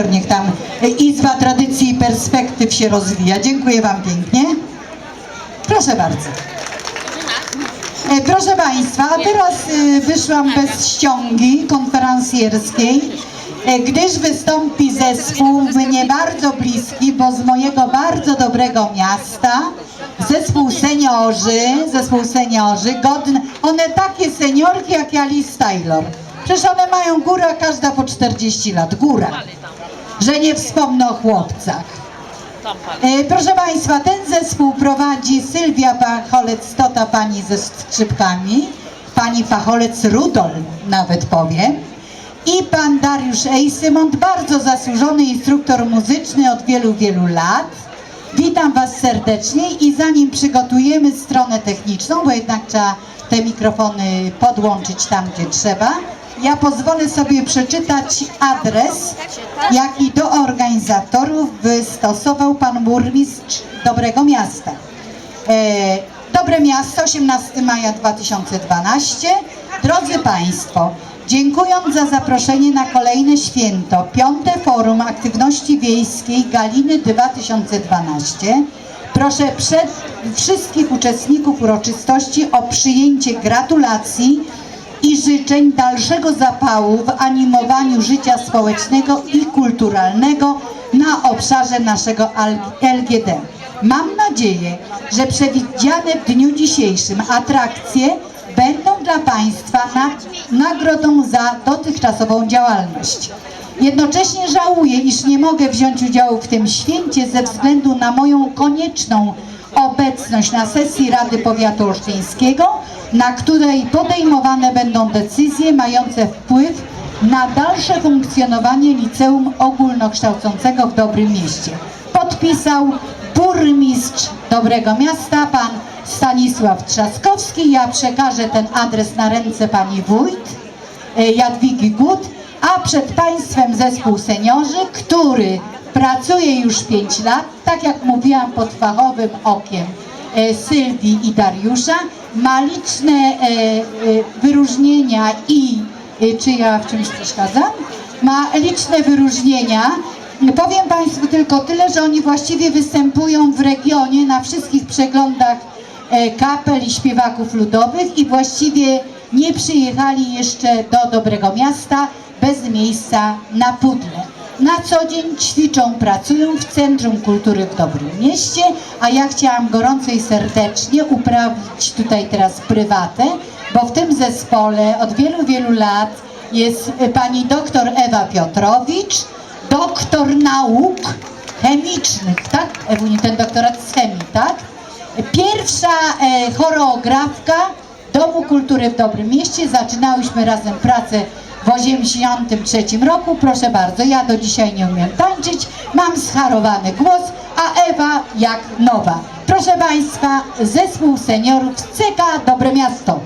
dyrektor, niech tam Izba Tradycji i Perspektyw się rozwija. Dziękuję Wam pięknie. Proszę bardzo. E, Proszę Państwa, a teraz e, wyszłam bez ściągi konferencjerskiej, e, gdyż wystąpi zespół mnie bardzo bliski, bo z mojego bardzo dobrego miasta, zespół seniorzy, zespół seniorzy, godne, one takie seniorki jak ja Liz Taylor. Przecież one mają górę, a każda po 40 lat, góra, że nie wspomnę o chłopcach. E, Proszę Państwa, ten zespół prowadzi Sylwia Pacholec-Stota, pani ze skrzypkami, pani Pacholec-Rudol nawet powiem i pan Dariusz Ejsymont, bardzo zasłużony instruktor muzyczny od wielu, wielu lat. Witam Was serdecznie i zanim przygotujemy stronę techniczną, bo jednak trzeba te mikrofony podłączyć tam, gdzie trzeba, ja pozwolę sobie przeczytać adres, jaki do organizatorów wystosował pan burmistrz Dobrego Miasta. E, Dobre Miasto, 18 maja 2012. Drodzy Państwo, dziękując za zaproszenie na kolejne święto, piąte forum aktywności wiejskiej Galiny 2012, proszę przed wszystkich uczestników uroczystości o przyjęcie gratulacji i życzeń dalszego zapału w animowaniu życia społecznego i kulturalnego na obszarze naszego LGD. Mam nadzieję, że przewidziane w dniu dzisiejszym atrakcje będą dla Państwa na, nagrodą za dotychczasową działalność. Jednocześnie żałuję, iż nie mogę wziąć udziału w tym święcie ze względu na moją konieczną obecność na sesji Rady Powiatu Olsztyńskiego, na której podejmowane będą decyzje mające wpływ na dalsze funkcjonowanie liceum ogólnokształcącego w Dobrym Mieście. Podpisał burmistrz Dobrego Miasta, pan Stanisław Trzaskowski. Ja przekażę ten adres na ręce pani wójt e, Jadwigi Gut, a przed Państwem zespół seniorzy, który pracuje już 5 lat, tak jak mówiłam, pod fachowym okiem e, Sylwii i Dariusza, ma liczne e, e, wyróżnienia i, czy ja w czymś przeszkadzam? Ma liczne wyróżnienia. Powiem Państwu tylko tyle, że oni właściwie występują w regionie na wszystkich przeglądach kapel i śpiewaków ludowych i właściwie nie przyjechali jeszcze do Dobrego Miasta bez miejsca na pudle. Na co dzień ćwiczą, pracują w Centrum Kultury w Dobrym Mieście, a ja chciałam gorąco i serdecznie uprawić tutaj teraz prywatę, bo w tym zespole od wielu, wielu lat jest pani doktor Ewa Piotrowicz, doktor nauk chemicznych, tak? Ewuniu, ten doktorat z chemii, tak? Pierwsza e, choreografka Domu Kultury w Dobrym Mieście. Zaczynałyśmy razem pracę w 83 roku. Proszę bardzo, ja do dzisiaj nie umiem tańczyć, mam scharowany głos, a Ewa jak nowa. Proszę Państwa, zespół seniorów z CK Dobre Miasto.